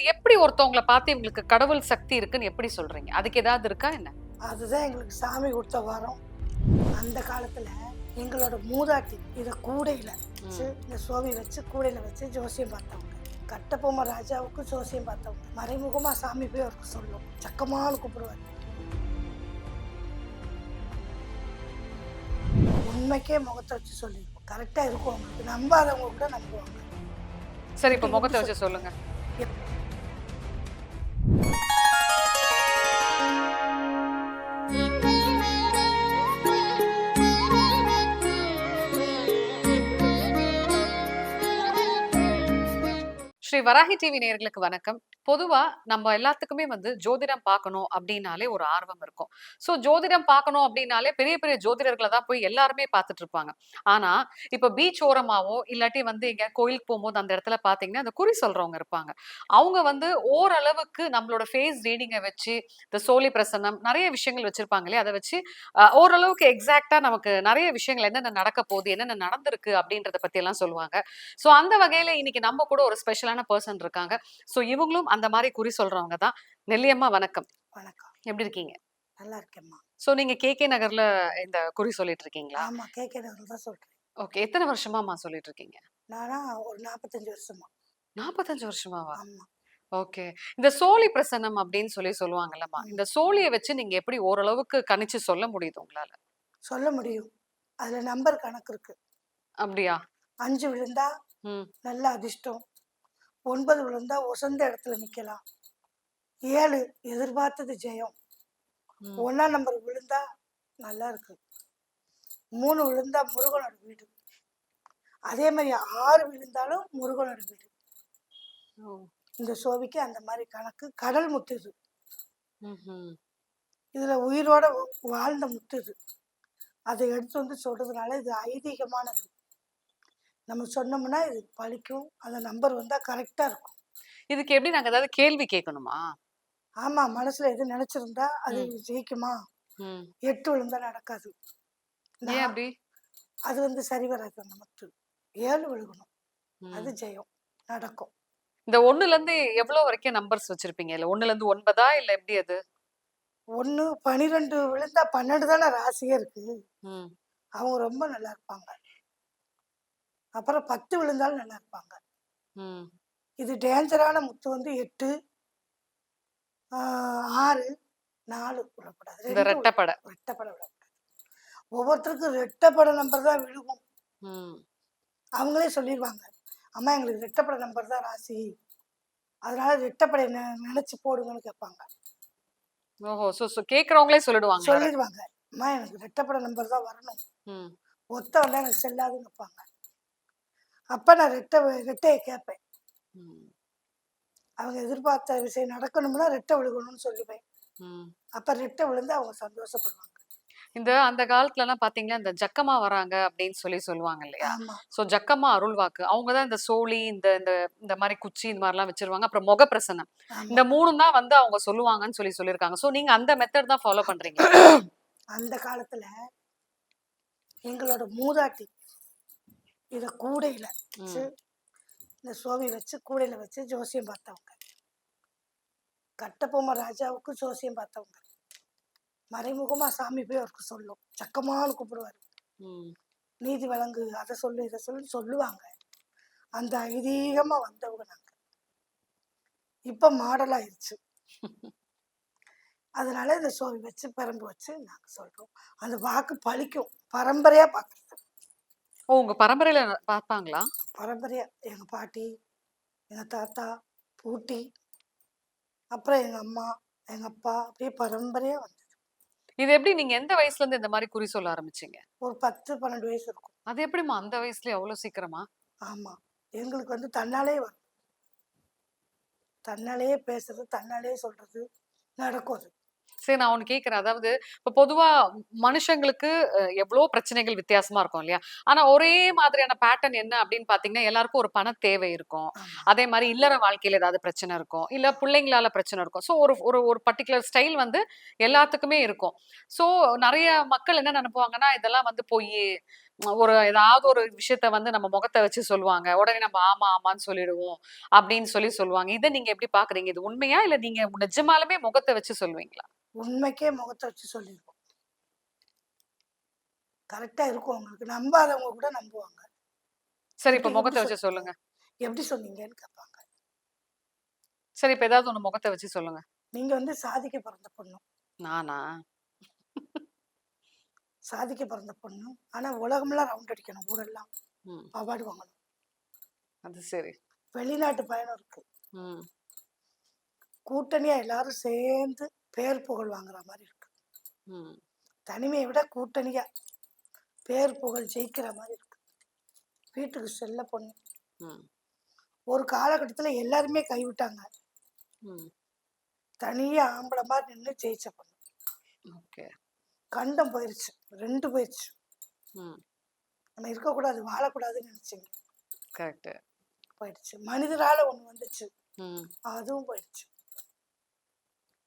எப்படி ஒருத்தவங்களை பார்த்து இவங்களுக்கு கடவுள் சக்தி இருக்குன்னு எப்படி சொல்றீங்க? அதுக்கு ஏதாவது இருக்கா என்ன? அதுதான் எங்களுக்கு சாமி கொடுத்த வரம். அந்த காலத்துல எங்களோட மூதாட்டி இதை கூடையில வச்சு இந்த சோவி வச்சு கூடையில வச்சு ஜோசியம் பார்த்தவங்க. கட்டபொம்ம ராஜாவுக்கு ஜோசியம் பார்த்தவங்க. மறைமுகமா சாமி போய் அவருக்கு சொல்லும். சக்கமானு கூப்பிடுவார். உண்மைக்கே முகத்தை வச்சு சொல்லியிருப்போம் கரெக்டா இருக்கும் அவங்களுக்கு. நம்பாதவங்க கூட நம்புவாங்க. சரி இப்ப முகத்தை வச்சு சொல்லுங்க. வராகி டிவி நேயர்களுக்கு வணக்கம். பொதுவா நம்ம எல்லாத்துக்குமே வந்து ஜோதிடம் பார்க்கணும் அப்படின்னாலே ஒரு ஆர்வம் இருக்கும். ஸோ ஜோதிடம் பார்க்கணும் அப்படின்னாலே பெரிய பெரிய ஜோதிடர்களை தான் போய் எல்லாருமே பார்த்துட்டு இருப்பாங்க. ஆனா இப்ப பீச் ஓரமாவோ இல்லாட்டி வந்து எங்க கோயிலுக்கு போகும்போது அந்த இடத்துல பாத்தீங்கன்னா அந்த குறி சொல்றவங்க இருப்பாங்க. அவங்க வந்து ஓரளவுக்கு நம்மளோட ஃபேஸ் ரீடிங்கை வச்சு இந்த சோழி பிரசன்னம் நிறைய விஷயங்கள் வச்சிருப்பாங்க இல்லையா? அதை வச்சு ஓரளவுக்கு எக்ஸாக்டா நமக்கு நிறைய விஷயங்கள் என்னென்ன நடக்க போகுது என்னென்ன நடந்திருக்கு அப்படின்றத பத்தி எல்லாம் சொல்லுவாங்க. சோ அந்த வகையில இன்னைக்கு நம்ம கூட ஒரு ஸ்பெஷலான பர்சன் இருக்காங்க. சோ இவங்களும் அந்த மாதிரி குறி சொல்றவங்க தான். நெல்லியம்மா வணக்கம். வணக்கம். எப்படி இருக்கீங்க? நல்லா இருக்கேம்மா. சோ நீங்க கே கே நகர்ல இந்த குறி சொல்லிட்டு இருக்கீங்களா? ஆமா கேட்கறது தான் சொல்றேன். ஓகே. எத்தனை வருஷமாமா சொல்லிட்டு இருக்கீங்க? நானா ஒரு நாற்பத்தஞ்சு வருஷமா. நாற்பத்தஞ்சு வருஷமாவா? ஆமா. ஓகே. இந்த சோழி பிரசன்னம் அப்படின்னு சொல்லி சொல்லுவாங்கல்லம்மா இந்த சோழியை வச்சு நீங்க எப்படி ஓரளவுக்கு கணிச்சு சொல்ல முடியுது உங்களால? சொல்ல முடியும். அதுல நம்பர் கணக்கு இருக்கு. அப்படியா? அஞ்சு விழுந்தா நல்ல அதிர்ஷ்டம். ஒன்பது விழுந்தா உசந்த இடத்துல நிக்கலாம். ஏழு எதிர்பார்த்தது ஜெயம். ம். ஒண்ணாம் நம்பர் விழுந்தா நல்லா இருக்கு மூணு விழுந்தா முருகனோட வீடு. அதே மாதிரி ஆறு விழுந்தாலும் முருகனோட வீடு. இந்த சோவிக்கு அந்த மாதிரி கணக்கு. கடல் முத்து இது ம்ஹும். இதுல உயிரோட வாழ்ந்த முத்து இது அதை எடுத்து வந்து சொல்றதுனால இது ஐதீகமானது. நம்ம சொன்னோம்னா இது பழிக்கும். அந்த நம்பர் வந்தா கரெக்டா இருக்கும். இதுக்கு எப்படி நாங்க ஏதாவது கேள்வி கேட்கணுமா? ஆமா மனசுல எது நினைச்சிருந்தா அது ஜெயிக்குமா. எட்டு விழுந்தா நடக்காது. அப்படி? அது வந்து சரி வராது அந்த முத்து ஏழு விழுகணும். அது ஜெயம். நடக்கும். இந்த ஒண்ணுல இருந்து எவ்வளவு வரைக்கும் நம்பர்ஸ் வச்சிருப்பீங்க? இல்ல ஒண்ணுல இருந்து ஒன்பதா? இல்ல எப்படி அது? ஒண்ணு பனிரெண்டு விழுந்தா பன்னெண்டு தானே ராசியே இருக்கு. அவங்க ரொம்ப நல்லா இருப்பாங்க. அப்புறம் பத்து விழுந்தாலும் நல்லா இருப்பாங்க. இது டேஞ்சரான முத்து வந்து எட்டு ஆறு நாலு விடக்கூடாது. ரெட்டப்படை ரெட்டைப்படை விடக்கூடாது. ஒவ்வொருத்தருக்கும் ரெட்டைப்படை நம்பர் தான் விழுகும். அவங்களே சொல்லிடுவாங்க அம்மா எங்களுக்கு ரெட்டைப்படை நம்பர் தான் ராசி. அதனால ரெட்டைப்படை நினைச்சு போடுங்கன்னு கேட்பாங்க. ஓஹோ சோ சோ கேக்குறவங்களே சொல்லிடுவாங்க. சொல்லிடுவாங்க. அம்மா எனக்கு ரெட்டைப்படை நம்பர் தான் வரணும். ஒத்த வந்தா எனக்கு செல்லாதுன்னு வைப்பாங்க அப்ப நான் ரெட்டை ரெட்டையை கேட்பேன். அவங்க எதிர்பார்த்த விஷயம் நடக்கணும்னா ரெட்டை விழுகணும்னு சொல்லுவேன். அப்ப ரெட்டை விழுந்து அவங்க சந்தோஷப்படுவாங்க. இந்த அந்த காலத்துல எல்லாம் பாத்தீங்கன்னா இந்த ஜக்கமா வராங்க அப்படின்னு சொல்லி சொல்லுவாங்க இல்லையா? சோ ஜக்கம்மா அருள்வாக்கு. அவங்கதான் இந்த சோழி இந்த இந்த இந்த மாதிரி குச்சி இந்த மாதிரிலாம் வச்சிருவாங்க. அப்புறம் முகப்பிரசனம் ஆமா. இந்த மூணும் தான் வந்து அவங்க சொல்லுவாங்கன்னு சொல்லி சொல்லியிருக்காங்க. சோ நீங்க அந்த மெத்தட் தான் ஃபாலோ பண்றீங்க. அந்த காலத்துல எங்களோட மூதாட்டி இத கூடையில வச்சு இந்த சோவி வச்சு கூடையில வச்சு ஜோசியம் பார்த்தவங்க. கட்டபொம்ம ராஜாவுக்கு ஜோசியம் பார்த்தவங்க. மறைமுகமா சாமி போய் அவருக்கு சொல்லும். சக்கமானு கூப்பிடுவாரு. நீதி வழங்கு அதை சொல்லு இதை சொல்லு சொல்லுவாங்க. அந்த ஐதீகமா வந்தவங்க நாங்க. இப்ப மாடல் ஆயிருச்சு அதனால இந்த சோவி வச்சு பரம்பு வச்சு நாங்க சொல்றோம். அந்த வாக்கு பழிக்கும். பரம்பரையா பாக்குறது. ஓ உங்க பரம்பரையில பார்ப்பாங்களா பரம்பரையா எங்க பாட்டி எங்க தாத்தா பூட்டி அப்புறம் எங்க அம்மா எங்க அப்பா அப்படியே பரம்பரையா வந்து இது எப்படி நீங்க எந்த வயசுல இருந்து இந்த மாதிரி குறி சொல்ல ஆரம்பிச்சீங்க? ஒரு பத்து பன்னெண்டு வயசு இருக்கும். அது எப்படிம்மா அந்த வயசுல அவ்வளவு சீக்கிரமா? ஆமா. எங்களுக்கு வந்து தன்னாலே வரும் தன்னாலேயே பேசுறது தன்னாலேயே சொல்றது நடக்கும் அது. சரி நான் ஒண்ணு கேக்குறேன். அதாவது இப்ப பொதுவா மனுஷங்களுக்கு அஹ், எவ்வளவோ பிரச்சனைகள் வித்தியாசமா இருக்கும் இல்லையா? ஆனா ஒரே மாதிரியான பேட்டர்ன் என்ன அப்படின்னு பாத்தீங்கன்னா எல்லாருக்கும் ஒரு பண தேவை இருக்கும். அதே மாதிரி இல்லற வாழ்க்கையில ஏதாவது பிரச்சனை இருக்கும். இல்ல பிள்ளைங்களால பிரச்சனை இருக்கும். ஸோ ஒரு ஒரு ஒரு பர்டிகுலர் ஸ்டைல் வந்து எல்லாத்துக்குமே இருக்கும். ஸோ நிறைய மக்கள் என்ன நினைப்பாங்கன்னா இதெல்லாம் வந்து பொய். ஒரு ஏதாவது ஒரு விஷயத்த வந்து நம்ம முகத்தை வச்சு சொல்லுவாங்க. உடனே நம்ம ஆமா ஆமான்னு சொல்லிடுவோம் அப்படின்னு சொல்லி சொல்லுவாங்க. இதை நீங்க எப்படி பாக்குறீங்க? இது உண்மையா? இல்ல நீங்க நிஜமாலுமே முகத்தை வச்சு சொல்லுவீங்களா? உண்மைக்கே முகத்தை வச்சு சொல்லிடுவோம் கரெக்டா இருக்கும் உங்களுக்கு. நம்பாதவங்க கூட நம்புவாங்க. சரி இப்ப முகத்தை வச்சு சொல்லுங்க. எப்படி சொன்னீங்கன்னு கேட்பாங்க சரி இப்ப ஏதாவது ஒண்ணு முகத்தை வச்சு சொல்லுங்க. நீங்க வந்து சாதிக்க பிறந்த பொண்ணு. நானா? சாதிக்க பிறந்த பொண்ணு. ஆனா உலகமெல்லாம் ரவுண்ட் அடிக்கணும். ஊரெல்லாம் அவார்டு வாங்கணும். அது சரி. வெளிநாட்டு பயணம் இருக்கு. கூட்டணியா எல்லாரும் சேர்ந்து பேர் புகழ் வாங்குற மாதிரி இருக்கு. தனிமையை விட கூட்டணியா பேர் புகழ் ஜெயிக்கிற மாதிரி இருக்கு. வீட்டுக்கு செல்ல பொண்ணு. ஒரு காலகட்டத்துல எல்லாருமே கைவிட்டாங்க. ம். தனியா ஆம்பளை மாதிரி நின்று ஜெயிச்ச பொண்ணு. ஓகே. கண்டம் போயிருச்சு. ரெண்டு போயிருச்சு. ம். நம்ம இருக்கக்கூடாது வாழக்கூடாதுன்னு நினைச்சீங்க. கரெக்ட் போயிடுச்சு மனிதரால ஒண்ணு வந்துச்சு. ம். அதுவும் போயிடுச்சு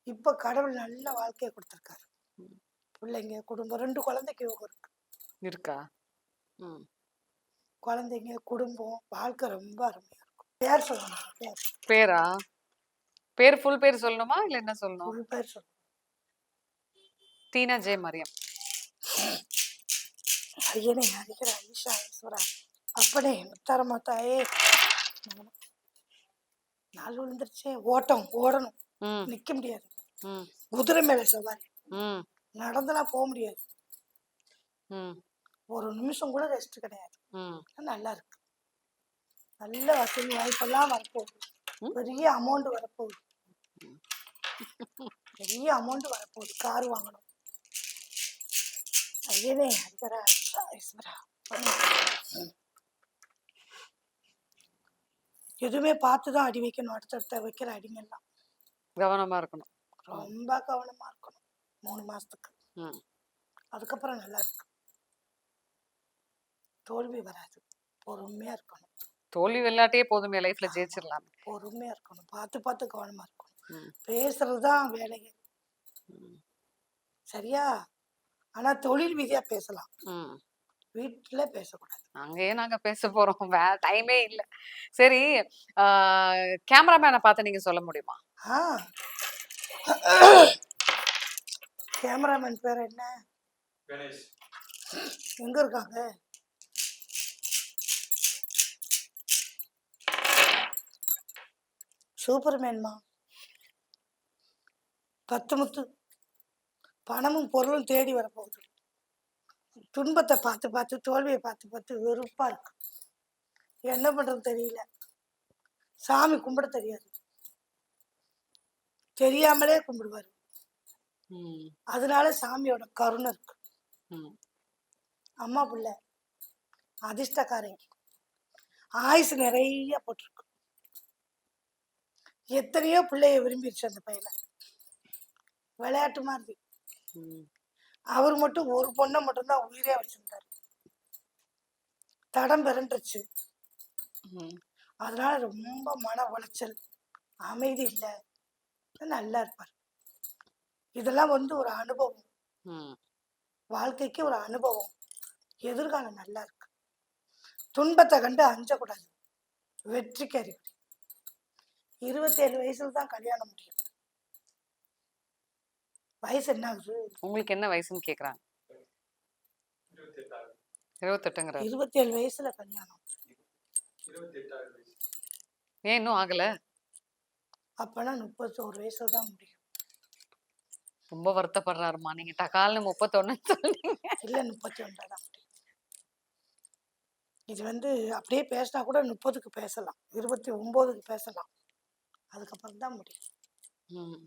இப்ப கடவுள் நல்ல வாழ்க்கையை கொடுத்துருக்காரு. பிள்ளைங்க குடும்பம் ரெண்டு குழந்தைக்கு யோகம் இருக்கு. இருக்கா? ம். குழந்தைங்க குடும்பம் வாழ்க்கை ரொம்ப அருமையா இருக்கும். பேர் சொல்லணும்? பேர். பேரா? பேர் ஃபுல் பேர் சொல்லணுமா? இல்ல என்ன சொல்லணும்? ஃபுல் பேர் சொல்லணும். டீனா ஜெய மரியம் ஐயனே ஹரிகர ஈஷா ஈஸ்வரா அப்பனே முத்தாரம்மா தாயே. நாள் விழுந்துருச்சே. ஓட்டம் ஓடணும். நிக்க முடியாது. குதிரை மேல சவாரி. நடந்தெல்லாம் போக முடியாது. ஒரு நிமிஷம் கூட ரெஸ்ட் கிடையாது. நல்லா இருக்கு. நல்ல வசதி வாய்ப்பெல்லாம் வரப்போகுது. பெரிய அமௌண்ட் வரப்போகுது. பெரிய அமௌண்ட் வரப்போகுது. கார் வாங்கணும். ஐயனே ஈஸ்வரா ம். எதுவுமே பார்த்து தான் அடி வைக்கணும். அடுத்தடுத்த வைக்கிற அடிங்கெல்லாம் கவனமா இருக்கணும். ரொம்ப கவனமா இருக்கணும். மூணு மாசத்துக்கு. ம். அதுக்கப்புறம் நல்லா இருக்கு தோல்வி வராது. பொறுமையா இருக்கணும். தோல்வி வெள்ளாட்டியே போதுமே லைஃப்ல ஜெயிச்சிடலாம் பொறுமையா இருக்கணும். பார்த்து பார்த்து கவனமா இருக்கணும். ம். பேசுறது தான் வேலையே சரியா? ஆனா தொழில் ரீதியா பேசலாம். ம். வீட்டுல பேசக்கூடாது. அங்கேயே நாங்க பேச போறோம். வே டைமே இல்ல. சரி கேமராமேனை பார்த்து நீங்க சொல்ல முடியுமா? ஆ. கேமராமேன் பேர் என்ன? எங்க இருக்காங்க? சூப்பர்மேன்மா. பத்து முத்து. பணமும் பொருளும் தேடி வரப்போகுது. துன்பத்தை பார்த்து பார்த்து தோல்வியை பார்த்து பார்த்து வெறுப்பா இருக்கு. என்ன பண்றது தெரியல. சாமி கும்பிட தெரியாது. தெரியாமலே கும்பிடுவாரு. அதனால சாமியோட கருணை இருக்கு. அம்மா புள்ள அதிர்ஷ்டக்காரங்க. ஆயுசு நிறைய போட்டிருக்கு. எத்தனையோ பிள்ளைய விரும்பிடுச்சு அந்த பையனை. விளையாட்டு மாதிரி. அவர் மட்டும் ஒரு பொண்ணை மட்டும்தான் உயிரே வச்சிருந்தாரு. தடம் பிறண்டுருச்சு அதனால ரொம்ப மன உளைச்சல். அமைதி இல்லை. நல்லா இருப்பார். இதெல்லாம் வந்து ஒரு அனுபவம். வாழ்க்கைக்கு ஒரு அனுபவம். எதிர்காலம் நல்லா இருக்கு. துன்பத்தை கண்டு அஞ்சக்கூடாது. வெற்றிக்கு அறிகுறி இருபத்தேழு வயசுல தான் கல்யாணம் முடியும். வயசு என்ன ஆகுது? உங்களுக்கு என்ன வயசுன்னு கேக்குறாங்க? இருபத்தெட்டாவது இருபத்தெட்டுங்கிறாரு. இருபத்தேழு வயசுல கல்யாணம். ஏன் இன்னும் ஆகல? அப்பனா முப்பத்தோரு வயசுல தான் முடியும். ரொம்ப வருத்தப்படுறாருமா நீங்க டகால்னு முப்பத்தொன்னு சொன்னீங்க. இல்ல முப்பத்தி ஒன்றா தான் முடியும். இது வந்து அப்படியே பேசினா கூட முப்பதுக்கு பேசலாம். இருபத்தி ஒன்பதுக்கு பேசலாம். அதுக்கப்புறம் தான் முடியும்.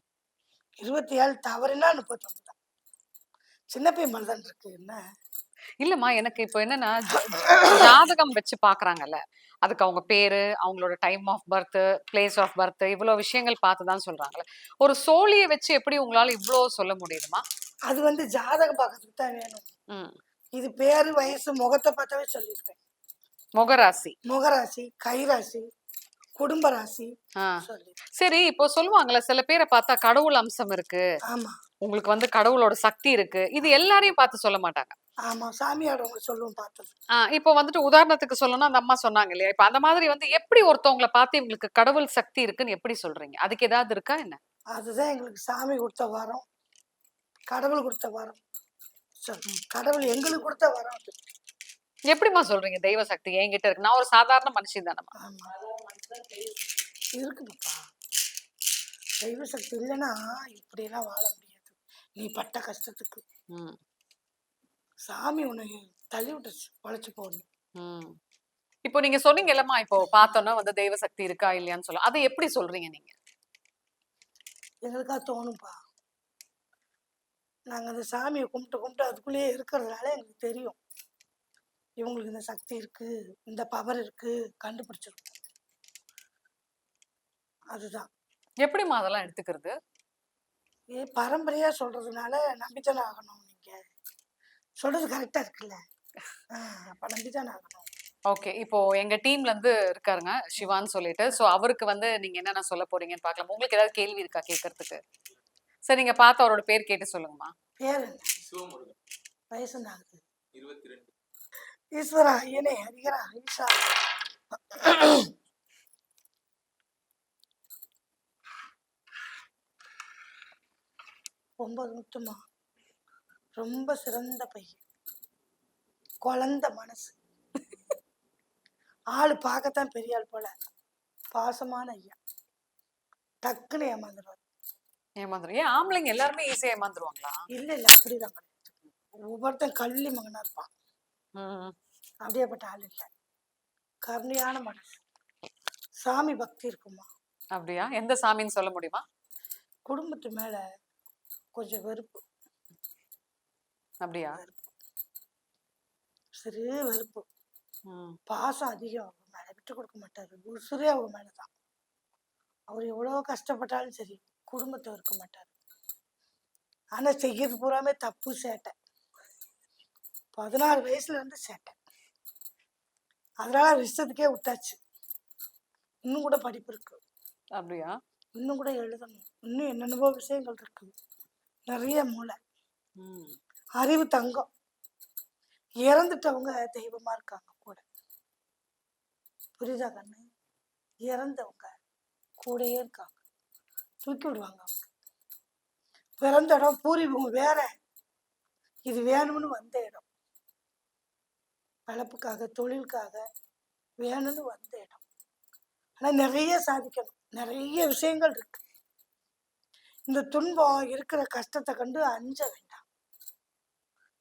இருபத்தி ஏழு தவறுனா முப்பத்தொன்று தான். சின்ன பையன் மாதிரி தான் இருக்கு என்ன? இல்லம்மா எனக்கு இப்போ என்னன்னா ஜாதகம் வச்சு பாக்குறாங்கல்ல அதுக்கு அவங்க பேரு அவங்களோட time of birth place of birth இவ்வளவு விஷயங்கள் பார்த்து தான் சொல்றாங்கல்ல. ஒரு சோழியை வச்சு எப்படி உங்களால இவ்வளோ சொல்ல முடியுதுமா அது வந்து ஜாதகம் பார்க்கறதுக்கு தான் வேணும். இது பேரு வயசு முகத்தை பார்த்தாவே சொல்லிடுவேன் முகராசி. முகராசி கைராசி குடும்ப ராசி சரி இப்போ சொல்லுவாங்கல்ல சில பேரை பார்த்தா கடவுள் அம்சம் இருக்கு. ஆமா. உங்களுக்கு வந்து கடவுளோட சக்தி இருக்கு. இது எல்லாரையும் பார்த்து சொல்ல மாட்டாங்க. ஆமா சாமியாரவங்க சொல்லுவோம் பார்த்தது. ஆ, இப்போ வந்துட்டு உதாரணத்துக்கு சொல்லணும்னா அந்த அம்மா சொன்னாங்க இல்லையா? இப்ப அந்த மாதிரி வந்து எப்படி ஒருத்தவங்களை பார்த்து இவங்களுக்கு கடவுள் சக்தி இருக்குன்னு எப்படி சொல்றீங்க? அதுக்கு ஏதாவது இருக்கா என்ன? அதுதான் எங்களுக்கு சாமி கொடுத்த வரம். கடவுள் கொடுத்த வரம். கடவுள் எங்களுக்கு கொடுத்த வரம் அது. எப்படிம்மா சொல்றீங்க? தெய்வ சக்தி என்கிட்ட இருக்கு. நான் ஒரு சாதாரண மனுஷி தானம்மா. இருக்குதுப்பா. தெய்வ சக்தி இல்லைன்னா இப்படியெல்லாம் வாழ முடியாது. நீ பட்ட கஷ்டத்துக்கு. ம், சாமி உன்னை தள்ளி விட்டுச்சு உழைச்சி போகணும் ம். இப்போ நீங்க சொன்னீங்கல்லம்மா இப்போ பார்த்தோன்னா வந்து தெய்வ சக்தி இருக்கா இல்லையான்னு சொல்ல அதை எப்படி சொல்றீங்க நீங்க? எங்களுக்கா தோணும்ப்பா நாங்கள் அந்த சாமியை கும்பிட்டு கும்பிட்டு அதுக்குள்ளேயே இருக்கிறதுனால எங்களுக்கு தெரியும். இவங்களுக்கு இந்த சக்தி இருக்கு இந்த பவர் இருக்கு கண்டுபிடிச்சிருக்கோம். அதுதான். எப்படிம்மா அதெல்லாம் எடுத்துக்கிறது? ஏ பரம்பரையா சொல்றதுனால நம்பித்தானே ஆகணும் நீங்க. சொல்றது கரெக்டா இருக்குல்ல? அப்ப நம்பித்தானே ஆகணும். ஓகே இப்போ எங்க டீம்ல இருந்து இருக்காருங்க சிவான்னு சொல்லிட்டு. சோ அவருக்கு வந்து நீங்க என்னென்ன சொல்ல போறீங்கன்னு பார்க்கலாம் உங்களுக்கு ஏதாவது கேள்வி இருக்கா கேட்கறதுக்கு? சரி நீங்க பார்த்து அவரோட பேர் கேட்டு சொல்லுங்கம்மா. பேர் வயசு இருபத்தி ரெண்டு. ஈஸ்வரா ஐயனே ஹரிகரா ஈஷா. ஒன்பது முத்துமா? ரொம்ப சிறந்த பையன். குழந்த மனசு. ஆளு பார்க்கத்தான் பெரிய ஆள் போல. பாசமான ஐயா. டக்குன்னு ஏமாந்துருவார். ஏமாந்துரும் ஏன் ஆம்பளைங்க எல்லாருமே ஈஸியா ஏமாந்துருவாங்களா? இல்ல இல்ல அப்படிதான் ஒவ்வொருத்தன் கள்ளி மகனா இருப்பான். அப்படியேப்பட்ட ஆள் இல்லை. கருணையான மனசு. சாமி பக்தி இருக்குமா? அப்படியா? எந்த சாமின்னு சொல்ல முடியுமா? குடும்பத்து மேல கொஞ்சம் வெறுப்பு. அப்படியா? சிறு வெறுப்பு. பாசம் அதிகம். அவங்க மேல விட்டு கொடுக்க மாட்டாரு. உசுரே அவங்க மேலதான். அவர் எவ்வளவு கஷ்டப்பட்டாலும் சரி குடும்பத்தை இருக்க மாட்டாரு. ஆனா செய்யறது பூராமே தப்பு சேட்டை. பதினாறு வயசுல இருந்து சேட்டை. அதனால விஷயத்துக்கே விட்டாச்சு. இன்னும் கூட படிப்பு இருக்கு. அப்படியா? இன்னும் கூட எழுதணும். இன்னும் என்னென்னவோ விஷயங்கள் இருக்கு. நிறைய மூளை. அறிவு தங்கம். இறந்துட்டவங்க தெய்வமா இருக்காங்க கூட. புரியுதா கண்ணு? இறந்தவங்க கூடயே இருக்காங்க. தூக்கி விடுவாங்க அவங்க. பிறந்த இடம் பூர்வீகம் வேற. இது வேணும்னு வந்த இடம். வளர்ப்புக்காக தொழிலுக்காக வேணும்னு வந்த இடம். ஆனா நிறைய சாதிக்கணும். நிறைய விஷயங்கள் இருக்கு. இந்த துன்பம் இருக்கிற கஷ்டத்தை கண்டு அஞ்ச வேண்டாம்.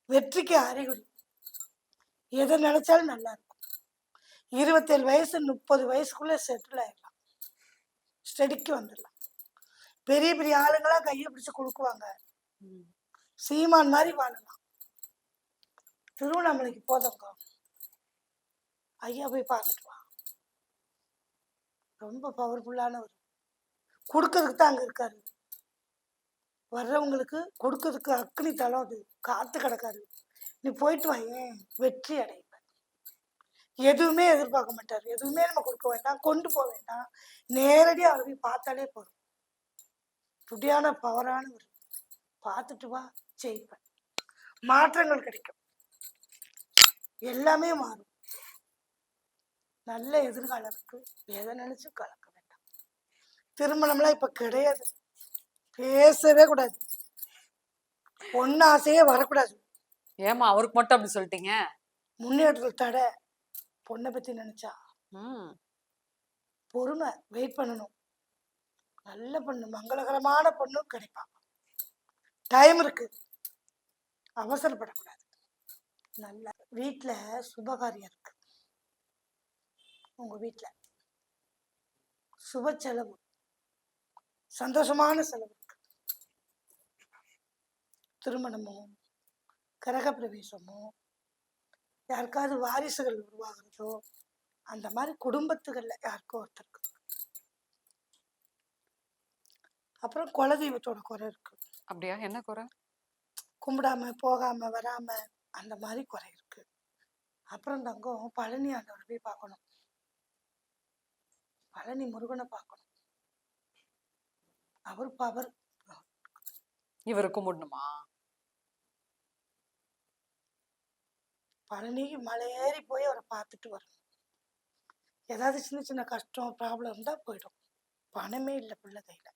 வெற்றிக்கு அறிகுறி. எதை நினைச்சாலும் நல்லா இருக்கும். இருபத்தேழு வயசு முப்பது வயசுக்குள்ள செட்டில் ஆயிடலாம். ஸ்டடிக்கு வந்துடலாம். பெரிய பெரிய ஆளுங்களா கையை பிடிச்சு கொடுக்குவாங்க. சீமான் மாதிரி வாழலாம். திருவண்ணாமலைக்கு போதவங்க. ஐயா போய் பார்த்துட்டு வா. ரொம்ப பவர்ஃபுல்லானவர் கொடுக்கறதுக்கு தான் அங்க இருக்காரு. வர்றவங்களுக்கு கொடுக்கறதுக்கு அக்னி தளம் அது. காத்து கிடக்காரு நீ போயிட்டு வாங்க வெற்றி அடைப்ப எதுவுமே எதிர்பார்க்க மாட்டார். எதுவுமே நம்ம கொடுக்க வேண்டாம். கொண்டு போக வேண்டாம். நேரடியாக அவர் போய் பார்த்தாலே போதும். துடியான பவரானவர். பார்த்துட்டு வா ஜெயிப்பேன். மாற்றங்கள் கிடைக்கும். எல்லாமே மாறும். நல்ல எதிர்காலம் இருக்கு. எதை நினைச்சும் கலக்க வேண்டாம். திருமணம்லாம் இப்ப கிடையாது. பேசவே கூடாது. பொண்ணு ஆசையே வரக்கூடாது. ஏமா அவருக்கு மட்டும் அப்படி சொல்லிட்டீங்க? முன்னேற்றத்தில் தடை. பொண்ணை பத்தி நினைச்சா. ம், பொறுமை வெயிட் பண்ணணும். நல்ல பொண்ணு மங்களகரமான பொண்ணும் கிடைப்பா. டைம் இருக்கு. அவசரப்படக்கூடாது. நல்ல வீட்ல சுபகாரியம் இருக்கு. உங்க வீட்ல. சுப செலவு. சந்தோஷமான செலவு. திருமணமோ கிரகப்பிரவேசமோ யாருக்காவது வாரிசுகள் உருவாகிறதோ அந்த மாதிரி குடும்பத்துகள்ல யாருக்கோ ஒருத்தருக்கு அப்புறம் குலதெய்வத்தோட குறை இருக்கு. அப்படியா? என்ன குறை? கும்பிடாம போகாம வராம அந்த மாதிரி குறை இருக்கு. அப்புறம் தங்கம் பழனி ஆண்டவரை போய் பார்க்கணும். பழனி முருகனை பார்க்கணும். அவர் பவர். இவரு கும்பிடணுமா? பழனிக்கு மலையேறி போய் அவரை பார்த்துட்டு வரணும் ஏதாவது சின்ன சின்ன கஷ்டம் ப்ராப்ளம் இருந்தால் போயிடும். பணமே இல்லை பிள்ளை கையில்.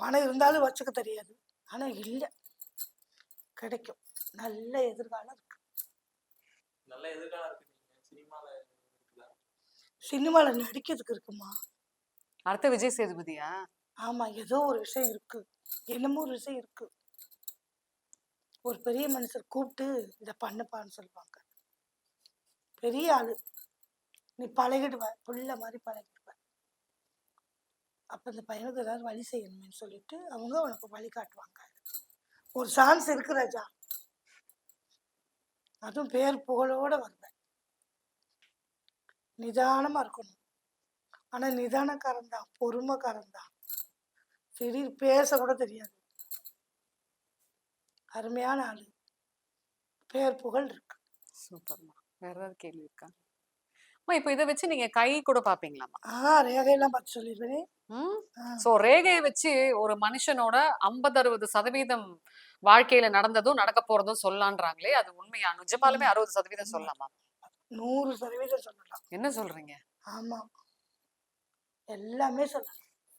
பணம் இருந்தாலும் வச்சுக்க தெரியாது. ஆனால் இல்லை. கிடைக்கும். நல்ல எதிர்காலம் இருக்கு. நல்ல எதிர்காலம் இருக்கு சினிமாவில் நடிக்கிறதுக்கு இருக்குமா? அடுத்த விஜய் சேதுபதியா? ஆமாம் ஏதோ ஒரு விஷயம் இருக்கு. என்னமோ ஒரு விஷயம் இருக்கு. ஒரு பெரிய மனுஷர் கூப்பிட்டு இதை பண்ணுப்பான்னு சொல்லுவாங்க. பெரிய ஆளு. நீ பழகிடுவ புள்ள மாதிரி பழகிடுவ. அப்போ இந்த பையனுக்கு ஏதாவது வழி செய்யணுமேன்னு சொல்லிட்டு அவங்க உனக்கு வழி காட்டுவாங்க. ஒரு சான்ஸ் இருக்கு ராஜா. அதுவும் பேர் புகழோட வருவேன் நிதானமா இருக்கணும். ஆனா நிதானக்காரன் தான் பொறுமைக்காரன் தான். திடீர் பேச கூட தெரியாது. அருமையான ஆளு. பேர் புகழ் இருக்கு. சூப்பர்மா. வேற ஏதாவது கேள்வி இருக்கா? அம்மா இப்போ இதை வச்சு நீங்க கை கூட பாப்பீங்களாமா ஆ ரேகையெல்லாம் பார்த்து சொல்லிடுவேனே. சோ ரேகையை வச்சு ஒரு மனுஷனோட ஐம்பது அறுபது சதவீதம் வாழ்க்கையில நடந்ததும் நடக்க போறதும் சொல்லலான்றாங்களே அது உண்மையா? நிஜமாலுமே அறுபது சதவீதம் சொல்லலாமா? நூறு சதவீதம் சொல்லலாம். என்ன சொல்றீங்க? ஆமா. எல்லாமே சொல்லலாம்.